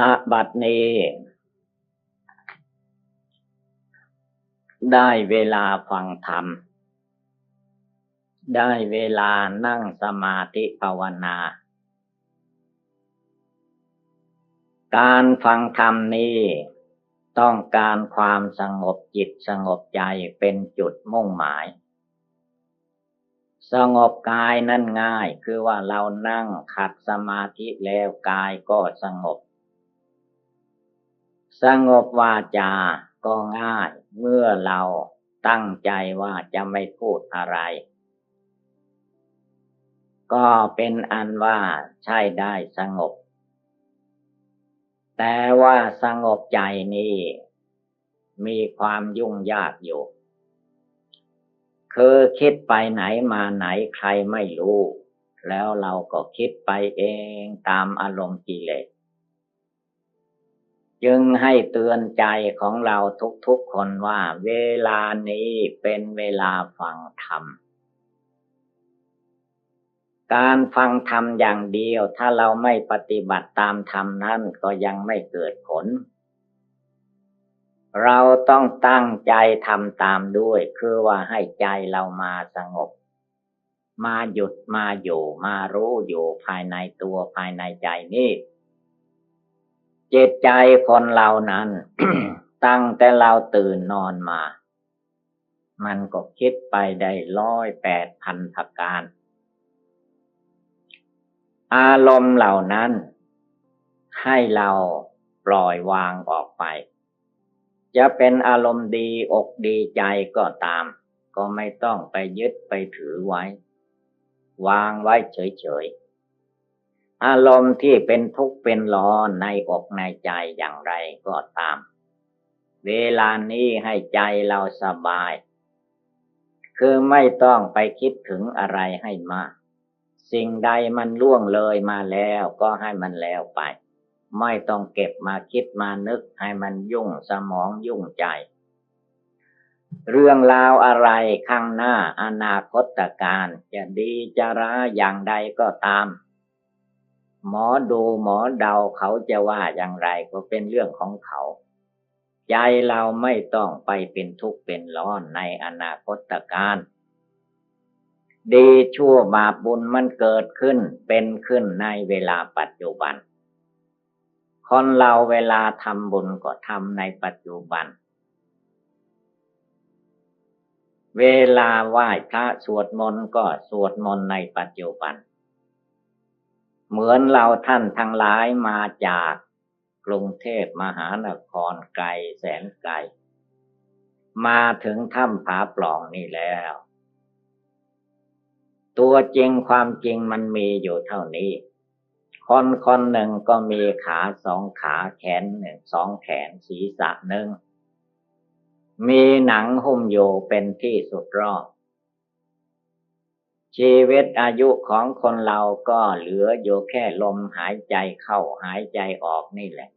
ณบัดนี้ ได้เวลาฟังธรรม ได้เวลานั่งสมาธิภาวนา การฟังธรรมนี้ ต้องการความสงบจิตสงบใจเป็นจุดมุ่งหมาย สงบกายนั่นง่ายคือว่าเรานั่งขัดสมาธิแล้วกายก็สงบ สงบวาจาก็ง่าย เมื่อเราตั้งใจว่าจะไม่พูดอะไร ก็เป็นอันว่าใช่ได้สงบ แต่ว่าสงบใจนี้มีความยุ่งยากอยู่ คือคิดไปไหนมาไหนใครไม่รู้ แล้วเราก็คิดไปเองตามอารมณ์กิเลส จึงให้เตือนใจของเราทุกๆคนว่าเวลานี้เป็นเวลาฟังธรรม การฟังธรรมอย่างเดียวถ้าเราไม่ปฏิบัติตามธรรมนั้นก็ยังไม่เกิดผล เราต้องตั้งใจทำตามด้วย คือว่าให้ใจเรามาสงบ มาหยุดมาอยู่มารู้อยู่ภายในตัวภายในใจนี่ จิตใจคนเรานั้น ตั้งแต่เราตื่นนอนมา มันก็คิดไปได้ร้อยแปดพันประการ อารมณ์เหล่านั้น ให้เราปล่อยวางออกไป จะเป็นอารมณ์ดีอกดีใจก็ตาม ก็ไม่ต้องไปยึดไปถือไว้ วางไว้เฉยๆ อารมณ์ที่เป็นทุกข์เป็นร้อนในอกในใจอย่างไรก็ตาม เวลานี้ให้ใจเราสบาย คือไม่ต้องไปคิดถึงอะไรให้มาก สิ่งใดมันล่วงเลยมาแล้วก็ให้มันแล้วไป ไม่ต้องเก็บมาคิดมานึกให้มันยุ่งสมองยุ่งใจ เรื่องราวอะไรข้างหน้าอนาคตการจะดีจะร้ายอย่างใดก็ตาม หมอดูหมอเดาเขาจะว่าอย่างไรก็เป็นเรื่องของเขา ใจเราไม่ต้องไปเป็นทุกข์เป็นร้อนในอนาคตการดีชั่วบาปบุญมันเกิดขึ้นเป็นขึ้นในเวลาปัจจุบัน คนเราเวลาทำบุญก็ทำในปัจจุบัน เวลาไหว้พระสวดมนต์ก็สวดมนต์ในปัจจุบัน เหมือนเราท่านทั้งหลายมาจากกรุงเทพมหานครไกลแสนไกล มาถึงถ้ำผาปล่องนี่แล้ว ตัวจริงความจริงมันมีอยู่เท่านี้ คนคนหนึ่งก็มีขาสองขาแขนหนึ่งสองแขนศีรษะหนึ่งมีหนังหุ้มอยู่เป็นที่สุดรอบ ชีวิตอายุของคนเราก็เหลืออยู่แค่ลมหายใจเข้าหายใจออกนี่แหละ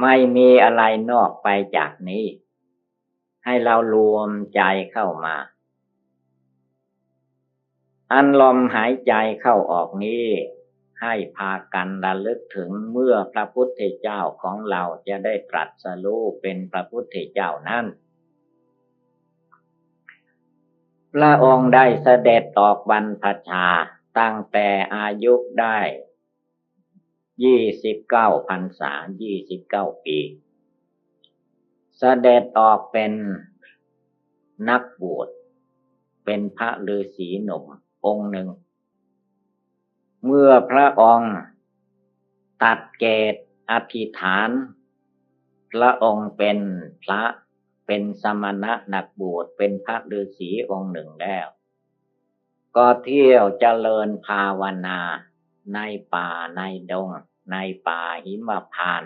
ไม่มีอะไรนอกไปจากนี้ ให้เรารวมใจเข้ามา อันลมหายใจเข้าออกนี้ให้พากันระลึกถึงเมื่อพระพุทธเจ้าของเราจะได้ตรัสรู้เป็นพระพุทธเจ้านั้น พระองค์ได้เสด็จออกบรรพชาตั้งแต่อายุได้ยี่สิบเก้าพรรษายี่สิบเก้าปี เสด็จออกเป็นนักบวช เป็นพระฤาษีหนุ่มองค์หนึ่ง เมื่อพระองค์ตัดเกตอธิษฐาน พระองค์เป็นพระ เป็นสมณะนักบวชเป็นพระฤาษีองค์หนึ่งแล้ว ก็เที่ยวเจริญภาวนา ในป่าในดง ในป่าหิมพาน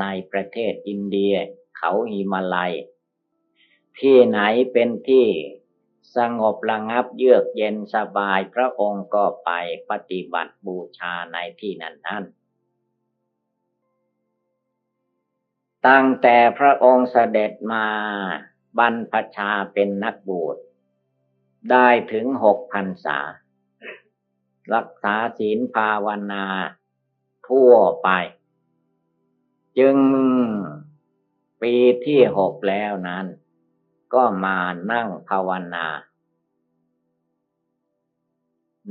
ในประเทศอินเดีย เขาหิมาลัย ที่ไหนเป็นที่สงบระงับเยือกเย็นสบายพระองค์ก็ไปปฏิบัติบูชาในที่นั้นนั้น ตั้งแต่พระองค์เสด็จมาบรรพชาเป็นนักบวชได้ถึงหกพันษา รักษาศีลภาวนาทั่วไป จึงปีที่หกแล้วนั้น ก็มานั่งภาวนา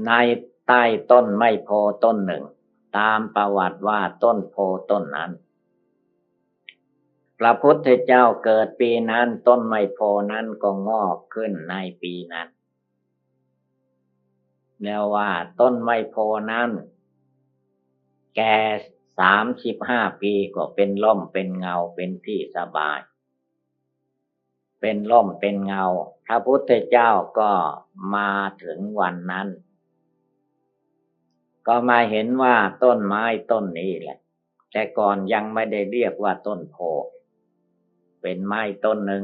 ในใต้ต้นไม้โพต้นหนึ่ง ตามประวัติว่าต้นโพต้นนั้น พระพุทธเจ้าเกิดปีนั้นต้นไม้โพนั้นก็งอกขึ้นในปีนั้นแล้วว่าต้นไม้โพนั้น แก่สามสิบห้าปีก็เป็นล่มเป็นเงาเป็นที่สบาย เป็นล่มเป็นเงา พระพุทธเจ้าก็มาถึงวันนั้น ก็มาเห็นว่าต้นไม้ต้นนี้แหละ แต่ก่อนยังไม่ได้เรียกว่าต้นโพ เป็นไม้ต้นหนึ่ง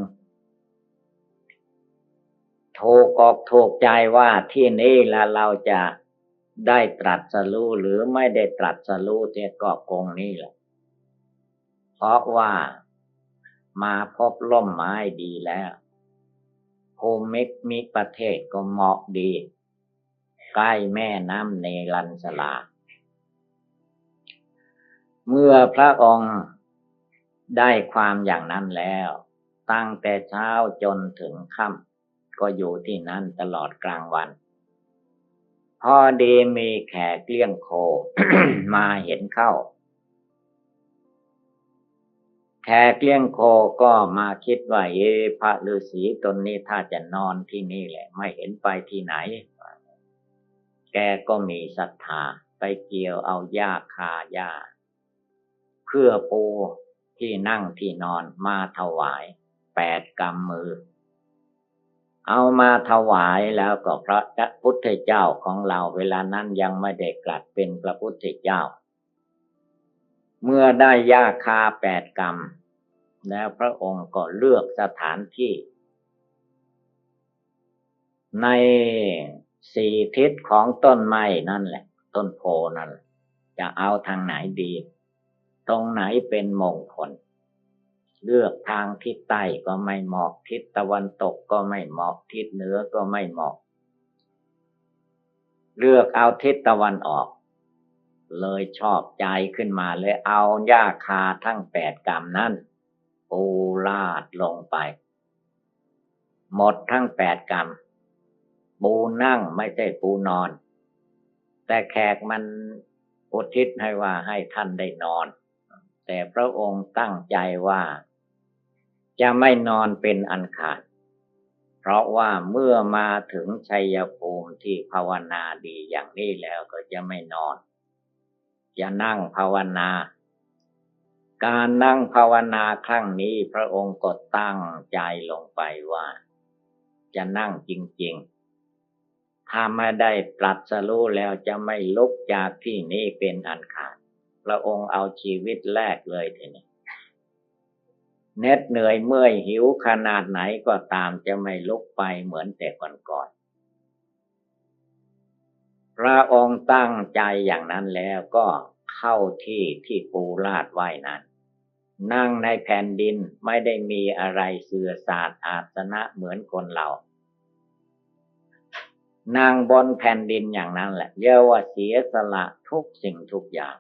ถูกอกถูกใจว่าที่นี่ละเราจะได้ตรัสรู้หรือไม่ได้ตรัสรู้ที่ก็คงนี่แหละ เพราะว่ามาพบล่มไม้ดีแล้วภูมิมิประเทศก็เหมาะดี ใกล้แม่น้ำเนรันสลา เมื่อพระองค์ ได้ความอย่างนั้นแล้ว ตั้งแต่เช้าจนถึงค่ำก็อยู่ที่นั่นตลอดกลางวัน พอดีมีแขกเลี้ยงโคมาเห็นเข้า แขกเลี้ยงโคก็มาคิดว่าเอพระฤาษีตนนี้ถ้าจะนอนที่นี่แหละ ไม่เห็นไปที่ไหน แกก็มีศรัทธาไปเกี่ยวเอาหญ้าคาหญ้าเพื่อปู ที่นั่งที่นอนมาถวายแปดกำมือ เอามาถวายแล้วก็พระพุทธเจ้าของเราเวลานั้นยังไม่ได้กลัดเป็นพระพุทธเจ้า เมื่อได้ยาคาแปดกรรม แล้วพระองค์ก็เลือกสถานที่ ในสี่ทิศของต้นไม้นั่นแหละ ต้นโพนั่นจะเอาทางไหนดี ตรงไหนเป็นมงคล เลือกทางทิศใต้ก็ไม่เหมาะทิศตะวันตกก็ไม่เหมาะทิศเหนือก็ไม่เหมาะ เลือกเอาทิศตะวันออก เลยชอบใจขึ้นมาเลยเอาหญ้าคาทั้งแปดกรรมนั้นปูลาดลงไป หมดทั้งแปดกรรมปูนั่งไม่ใช่ปูนอน แต่แขกมันอุทิศให้ว่าให้ท่านได้นอน แต่พระองค์ตั้งใจว่า จะไม่นอนเป็นอันขาด เพราะว่าเมื่อมาถึงชัยภูมิที่ภาวนาดีอย่างนี้แล้วก็จะไม่นอน จะนั่งภาวนาการนั่งภาวนาครั้งนี้พระองค์ก็ตั้งใจลงไปว่า จะนั่งจริงๆ ถ้าไม่ได้ตรัสรู้แล้วจะไม่ลุกจากที่นี้เป็นอันขาด พระองค์เอาชีวิตแรกเลยทีนี้เน็ดเหนื่อยเมื่อยหิวขนาดไหนก็ตามจะไม่ลุกไปเหมือนแต่ก่อนๆพระองค์ตั้งใจอย่างนั้นแล้วก็เข้าที่ที่ปูลาดไว้นั้น นั่งในแผ่นดินไม่ได้มีอะไรเสื่อศาสตร์อาสนะเหมือนคนเรานั่งบนแผ่นดินอย่างนั้นแหละเยกว่าเสียสละทุกสิ่งทุกอย่าง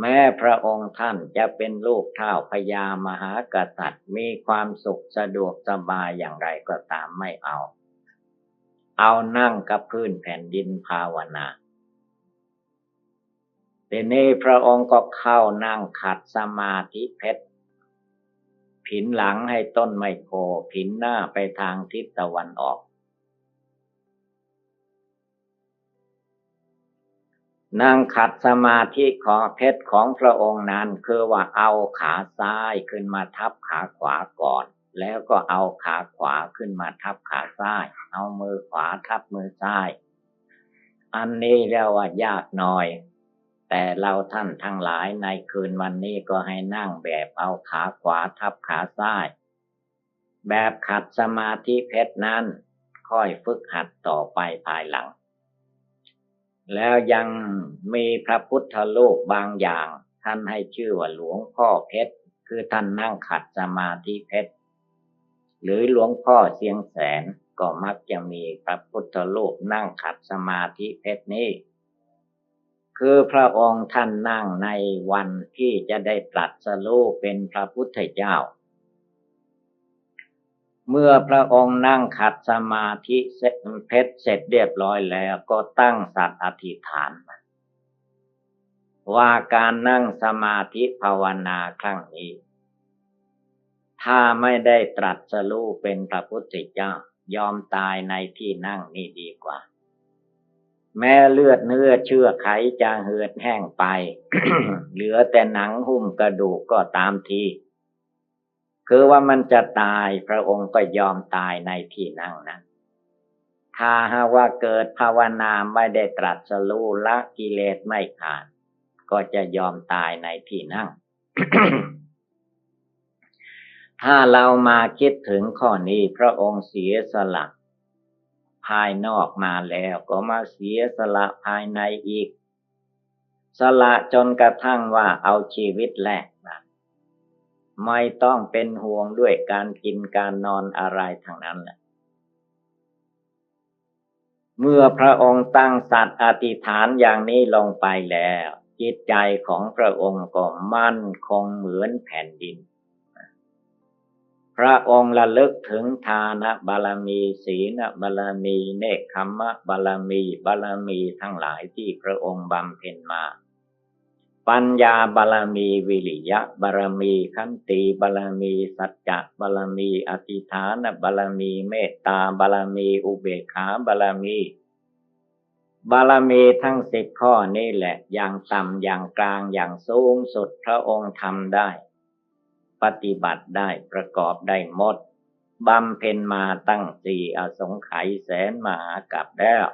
แม้พระองค์ท่านจะเป็นลูกเท่าพญามหากษัตริย์ มีความสุขสะดวกสบายอย่างไรก็ตามไม่เอา เอานั่งกับพื้นแผ่นดินภาวนาทีนี้พระองค์ก็เข้านั่งขัดสมาธิเพชร ผินหลังให้ต้นไมโคผินหน้าไปทางทิศตะวันออก นั่งขัดสมาธิของเพชรของพระองค์นั้น คือว่าเอาขาซ้ายขึ้นมาทับขาขวาก่อน แล้วก็เอาขาขวาขึ้นมาทับขาซ้าย เอามือขวาทับมือซ้าย อันนี้เรียกว่ายากหน่อย แต่เราท่านทั้งหลายในคืนวันนี้ก็ให้นั่งแบบเอาขาขวาทับขาซ้าย แบบขัดสมาธิเพชรนั้น ค่อยฝึกหัดต่อไปภายหลัง แล้วยังมีพระพุทธรูปบางอย่าง ท่านให้ชื่อว่าหลวงพ่อเพชร คือท่านนั่งขัดสมาธิเพชร หรือหลวงพ่อเสียงแสนก็มักจะมีพระพุทธรูปนั่งขัดสมาธิเพชรนี้คือพระองค์ท่านนั่งในวันที่จะได้ตรัสรู้เป็นพระพุทธเจ้า เมื่อพระองค์นั่งขัดสมาธิเสร็จเพชรเสร็จเรียบร้อยแล้วก็ตั้งสัตว์อธิษฐาน ว่าการนั่งสมาธิภาวนาครั้งนี้ ถ้าไม่ได้ตรัสรู้เป็นพระพุทธเจ้ายอมตายในที่นั่งนี้ดีกว่า แม้เลือดเนื้อเชื่อไขจะเหือดแห้งไป เหลือแต่หนังหุ้มกระดูกก็ตามที คือว่ามันจะตายพระองค์ก็ยอมตายในที่นั่งนั้นถ้าหาว่าเกิดภาวนาไม่ได้ตรัสรู้ละกิเลสไม่ขาด ก็จะยอมตายในที่นั่ง ถ้าเรามาคิดถึงข้อนี้พระองค์เสียสละ ภายนอกมาแล้วก็มาเสียสละภายในอีก สละจนกระทั่งว่าเอาชีวิตแลกนะ ไม่ต้องเป็นห่วงด้วยการกินการนอนอะไรทั้งนั้นแหละเมื่อพระองค์ตั้งสัตว์อธิษฐานอย่างนี้ลงไปแล้ว จิตใจของพระองค์ก็มั่นคงเหมือนแผ่นดิน พระองค์ระลึกถึงทานบารมีศีลบารมีเนคขมะบารมีบารมีทั้งหลายที่พระองค์บำเพ็ญมา ปัญญาบารมีวิริยะบารมีขันติบารมีสัจจะบารมีอธิฐานบารมีเมตตาบารมีอุเบกขาบารมี บารมีทั้งสิบข้อนี่แหละ อย่างต่ำอย่างกลางอย่างสูงสุดพระองค์ทำได้ ปฏิบัติได้ประกอบได้หมดบำเพ็ญมาตั้งสี่อสงไขยแสนมหากับแล้ว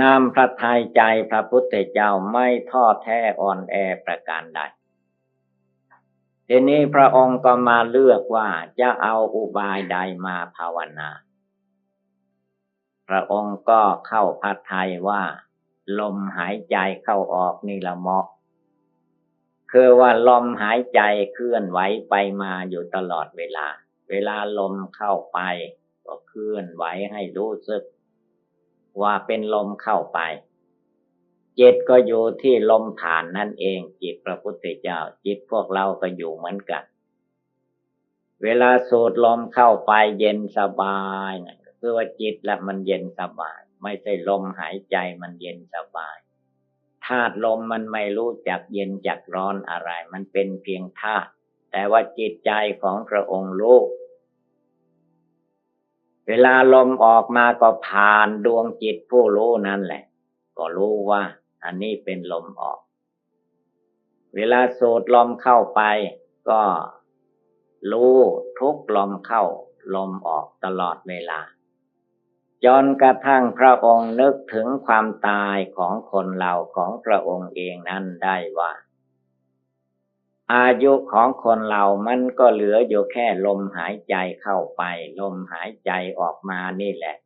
นามพระทัยใจพระพุทธเจ้าไม่ท้อแท้อ่อนแอประการใดทีนี้พระองค์ก็มาเลือกว่าจะเอาอุบายใดมาภาวนา พระองค์ก็เข้าพระทัยว่า ลมหายใจเข้าออกนี่ละเหมาะ คือว่าลมหายใจเคลื่อนไหวไปมาอยู่ตลอดเวลา เวลาลมเข้าไป ก็เคลื่อนไหวให้รู้สึก ว่าเป็นลมเข้าไป จิตก็อยู่ที่ลมผ่านนั่นเอง จิตพระพุทธเจ้า จิตพวกเราก็อยู่เหมือนกัน เวลาสูดลมเข้าไปเย็นสบายคือว่าจิตละมันเย็นสบาย ไม่ใช่ลมหายใจมันเย็นสบายธาตุลมมันไม่รู้จักเย็นจักร้อนอะไร มันเป็นเพียงธาตุแต่ว่าจิตใจของพระองค์รู้ เวลาลมออกมาก็ผ่านดวงจิตผู้รู้นั่นแหละ ก็รู้ว่า อันนี้เป็นลมออก เวลาสูดลมเข้าไป ก็รู้ทุกลมเข้า ลมออกตลอดเวลา จนกระทั่งพระองค์นึกถึงความตายของคนเราของพระองค์เองนั้นได้ว่า อายุของคนเรามันก็เหลืออยู่แค่ลมหายใจเข้าไป ลมหายใจออกมานี่แหละ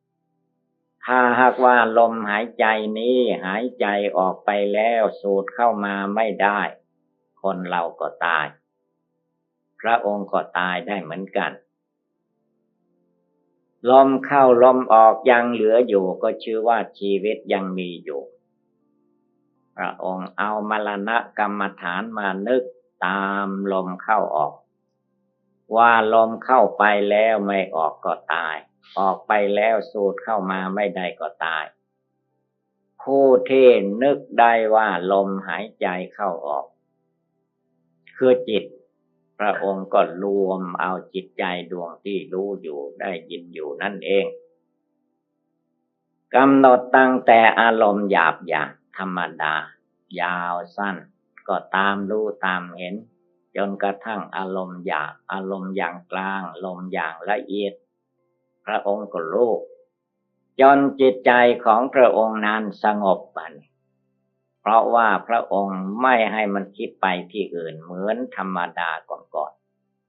ถ้าหากว่าลมหายใจนี้หายใจออกไปแล้วสูดเข้ามาไม่ได้ คนเราก็ตาย พระองค์ก็ตายได้เหมือนกัน ลมเข้าลมออกยังเหลืออยู่ก็ชื่อว่าชีวิตยังมีอยู่ พระองค์เอามรณะกรรมฐานมานึก ตามลมเข้าออก ว่าลมเข้าไปแล้วไม่ออกก็ตาย ออกไปแล้วสูดเข้ามาไม่ได้ก็ตาย ผู้ที่นึกได้ว่าลมหายใจเข้าออก คือจิต พระองค์ก็รวมเอาจิตใจดวงที่รู้อยู่ได้ยินอยู่นั่นเองกำหนดตั้งแต่อารมณ์หยาบหยาธรรมดายาวสั้น ก็ตามรู้ตามเห็น จนกระทั่งอารมณ์หยาบอารมณ์อย่างกลางลมอย่างละเอียด พระองค์ก็รู้จนจิตใจของพระองค์นั้นสงบไปเพราะว่าพระองค์ไม่ให้มันคิดไปที่อื่นเหมือนธรรมดาก่อน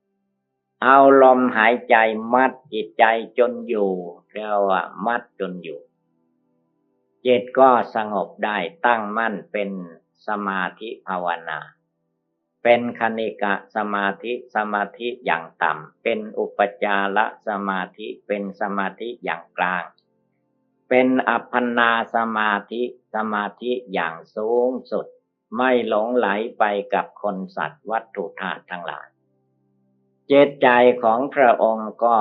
ๆเอาลมหายใจมัดจิตใจจนอยู่เรียกว่ามัดจนอยู่จิตก็สงบได้ตั้งมั่นเป็น สมาธิภาวนา เป็นคณิกะสมาธิสมาธิอย่างต่ำ เป็นอุปจารสมาธิเป็นสมาธิอย่างกลาง เป็นอัปปนาสมาธิสมาธิอย่างสูงสุด ไม่หลงไหลไปกับคนสัตว์วัตถุธาตุทั้งหลาย เจตใจของพระองค์ก็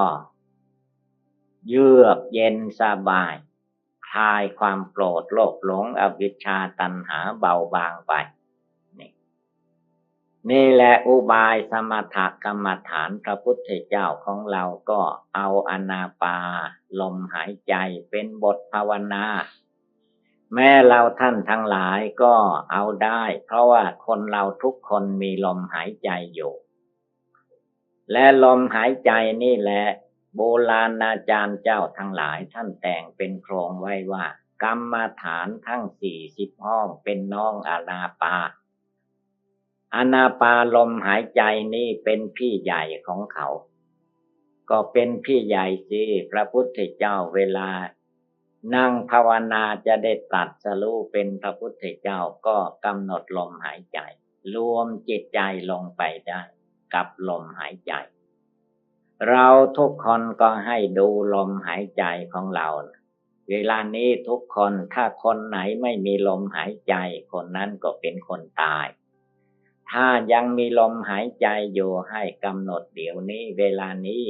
เยือกเย็นสบาย คลายความโกรธโลภหลงอวิชชาตัณหาเบาบางไปนี่แหละอุบายสมถกรรมฐานพระพุทธเจ้าของเราก็เอาอนาปา ลมหายใจเป็นบทภาวนา แม่เราท่านทั้งหลายก็เอาได้ เพราะว่าคนเราทุกคนมีลมหายใจอยู่ และลมหายใจนี่แหละ โบราณอาจารย์เจ้าทั้งหลายท่านแต่งเป็นโครงไว้ว่า กรรมฐานทั้งสี่สิบห้องเป็นน้องอานาปาอนาปาลมหายใจนี่เป็นพี่ใหญ่ของเขา ก็เป็นพี่ใหญ่สิพระพุทธเจ้าเวลา นั่งภาวนาจะได้ตัดสรู้เป็นพระพุทธเจ้าก็กำหนดลมหายใจ รวมจิตใจลงไปได้ กับลมหายใจ เราทุกคนก็ให้ดูลมหายใจของเรา เวลานี้ทุกคนถ้าคนไหนไม่มีลมหายใจ คนนั้นก็เป็นคนตาย ถ้ายังมีลมหายใจอยู่ให้กำหนดเดี๋ยวนี้เวลานี้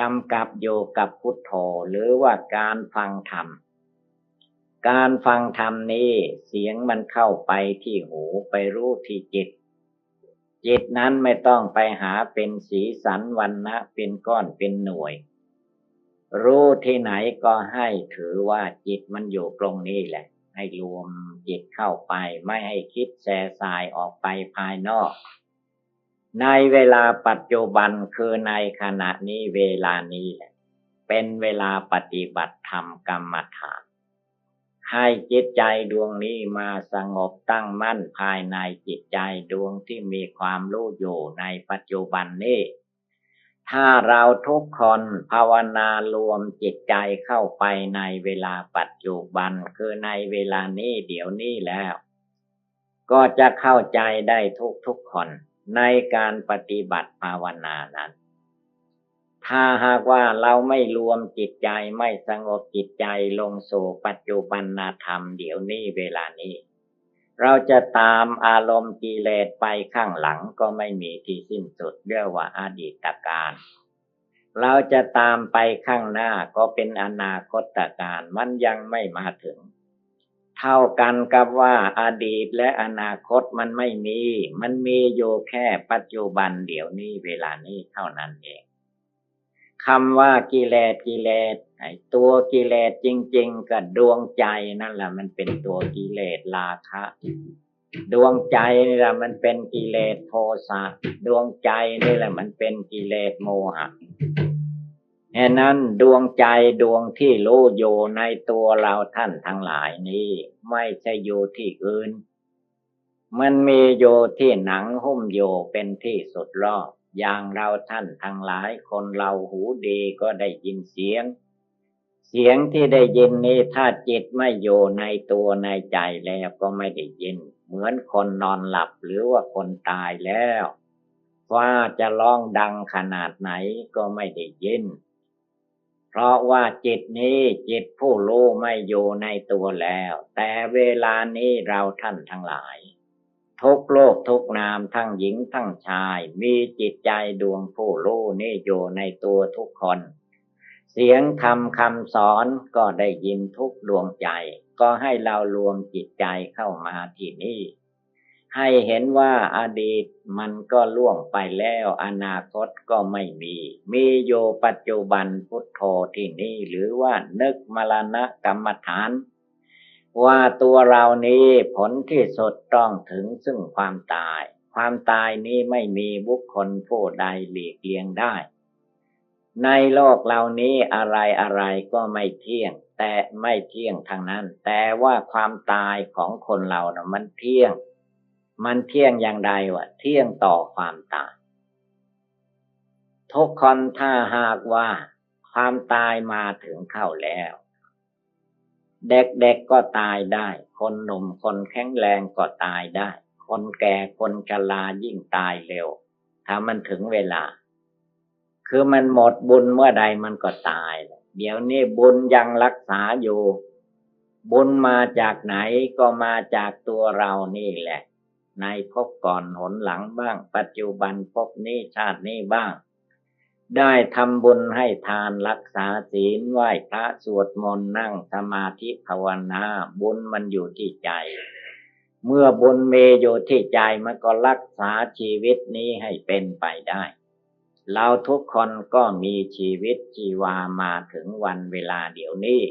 กำกับอยู่กับพุทโธหรือว่าการฟังธรรม การฟังธรรมนี้เสียงมันเข้าไปที่หูไปรู้ที่จิต จิตนั้นไม่ต้องไปหาเป็นสีสันวันนะเป็นก้อนเป็นหน่วย รู้ที่ไหนก็ให้ถือว่าจิตมันอยู่ตรงนี้แหละ ให้รวมจิตเข้าไปไม่ให้คิดแส่สายออกไปภายนอก ในเวลาปัจจุบันคือในขณะนี้เวลานี้แหละ เป็นเวลาปฏิบัติธรรมกรรมฐาน ให้จิตใจดวงนี้มาสงบตั้งมั่นภายในจิตใจดวงที่มีความรู้อยู่ในปัจจุบันนี้ ถ้าเราทุกคนภาวนารวมจิตใจเข้าไปในเวลาปัจจุบันคือในเวลานี้เดี๋ยวนี้แล้ว ก็จะเข้าใจได้ทุกทุกคนในการปฏิบัติภาวนานั้น ถ้าหากว่าเราไม่รวมจิตใจไม่สงบจิตใจลงสู่ปัจจุบันธรรมเดี๋ยวนี้เวลานี้ เราจะตามอารมณ์กิเลสไปข้างหลังก็ไม่มีที่สิ้นสุดเรียกว่าอาดีตการ เราจะตามไปข้างหน้าก็เป็นอนาคตการมันยังไม่มาถึง เท่ากันกับว่าอาดีตและอนาคตมันไม่มี มันมีอยู่แค่ปัจจุบันเดี๋ยวนี้เวลานี้เท่านั้นเอง คำว่ากิเลสกิเลสไอ้ตัวกิเลสจริง ๆกับดวงใจนั่นแหละมันเป็นตัวกิเลสราคะ ดวงใจนี่แหละมันเป็นกิเลสโทสะดวงใจนี่แหละมันเป็นกิเลสโมหะแค่นั้นดวงใจดวงที่รู้อยู่ในตัวเราท่านทั้งหลายนี้ ไม่ใช่อยู่ที่อื่น มันมีอยู่ที่หนังหุ้มอยู่เป็นที่สุดรอบ อย่างเราท่านทั้งหลายคนเราหูดีก็ได้ยินเสียง เสียงที่ได้ยินนี้ถ้าจิตไม่อยู่ในตัวในใจแล้วก็ไม่ได้ยิน เหมือนคนนอนหลับหรือว่าคนตายแล้วว่าจะร้องดังขนาดไหนก็ไม่ได้ยิน เพราะว่าจิตนี้จิตผู้รู้ไม่อยู่ในตัวแล้ว แต่เวลานี้เราท่านทั้งหลาย ทุกโลกทุกนามทั้งหญิงทั้งชาย มีจิตใจดวงผู้รู้นี่อยู่ในตัวทุกคน เสียงธรรมคำสอนก็ได้ยินทุกดวงใจ ก็ให้เรารวมจิตใจเข้ามาที่นี่ ให้เห็นว่าอาดีตมันก็ล่วงไปแล้ว อนาคตก็ไม่มี มีโยปัจจุบันพุทโธที่นี่หรือว่านึกมรณะกรรมฐาน ว่าตัวเรานี้ผลที่สุดต้องถึงซึ่งความตาย ความตายนี้ไม่มีบุคคลผู้ใดหลีกเลี่ยงได้ ในโลกเหล่านี้อะไรอะไรก็ไม่เที่ยง แต่ไม่เที่ยงทางนั้น แต่ว่าความตายของคนเรานะ่ะมันเที่ยง มันเที่ยงอย่างใดวะเที่ยงต่อความตาย ทุกคนถ้าหากว่า ความตายมาถึงเข้าแล้ว เด็กๆก็ตายได้ คนหนุ่มคนแข็งแรงก็ตายได้ คนแก่คนชรายิ่งตายเร็ว ถ้ามันถึงเวลา คือมันหมดบุญเมื่อใดมันก็ตาย เดี๋ยวนี้บุญยังรักษาอยู่ บุญมาจากไหนก็มาจากตัวเรานี่แหละ ในภพก่อนหนหลังบ้าง ปัจจุบันภพนี้ชาตินี้บ้าง ได้ทำบุญให้ทานรักษาศีลไหว้พระสวดมนต์นั่งสมาธิภาวนาบุญมันอยู่ที่ใจ เมื่อบุญเมอยู่ที่ใจมันก็รักษาชีวิตนี้ให้เป็นไปได้ เราทุกคนก็มีชีวิตชีวามาถึงวันเวลาเดี๋ยวนี้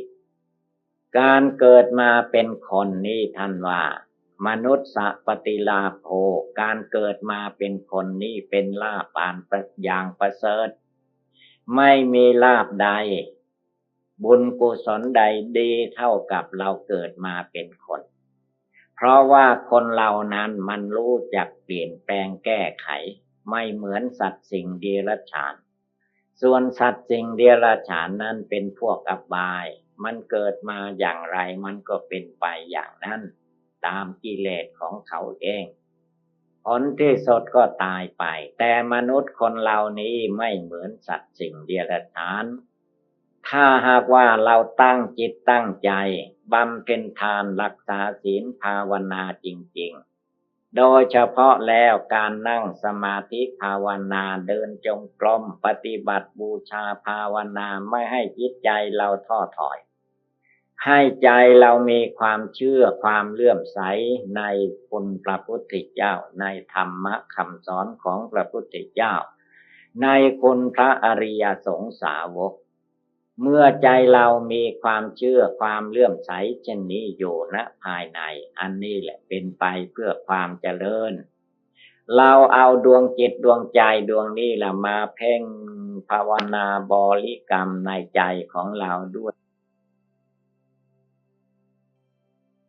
การเกิดมาเป็นคนนี่ท่านว่ามนุษย์สปฏิลาโภการเกิดมาเป็นคนนี่เป็นลาปานประอย่างประเสริฐ ไม่มีลาบใด บุญกุศลใดดีเท่ากับเราเกิดมาเป็นคน เพราะว่าคนเรานั้นมันรู้จักเปลี่ยนแปลงแก้ไข ไม่เหมือนสัตว์สิ่งเดรัจฉาน ส่วนสัตว์สิ่งเดรัจฉานนั้นเป็นพวกอบาย มันเกิดมาอย่างไรมันก็เป็นไปอย่างนั้น ตามกิเลสของเขาเอง ผลที่สดก็ตายไป แต่มนุษย์คนเหล่านี้ไม่เหมือนสัตว์สิ่งเดรัจฉาน ถ้าหากว่าเราตั้งจิตตั้งใจบำเพ็ญทานรักษาศีลภาวนาจริง ๆ โดยเฉพาะแล้วการนั่งสมาธิภาวนาเดินจงกรมปฏิบัติบูชาภาวนาไม่ให้จิตใจเราท้อถอย ให้ใจเรามีความเชื่อความเลื่อมใสในคุณพระพุทธเจ้า ในธรรมะคำสอนของพระพุทธเจ้า ในคุณพระอริยสงสาวก เมื่อใจเรามีความเชื่อความเลื่อมใสเช่นนี้อยู่ณภายใน อันนี้แหละเป็นไปเพื่อความเจริญ เราเอาดวงจิตดวงใจดวงนี้ละมาเพ่งภาวนาบริกรรมในใจของเราด้วย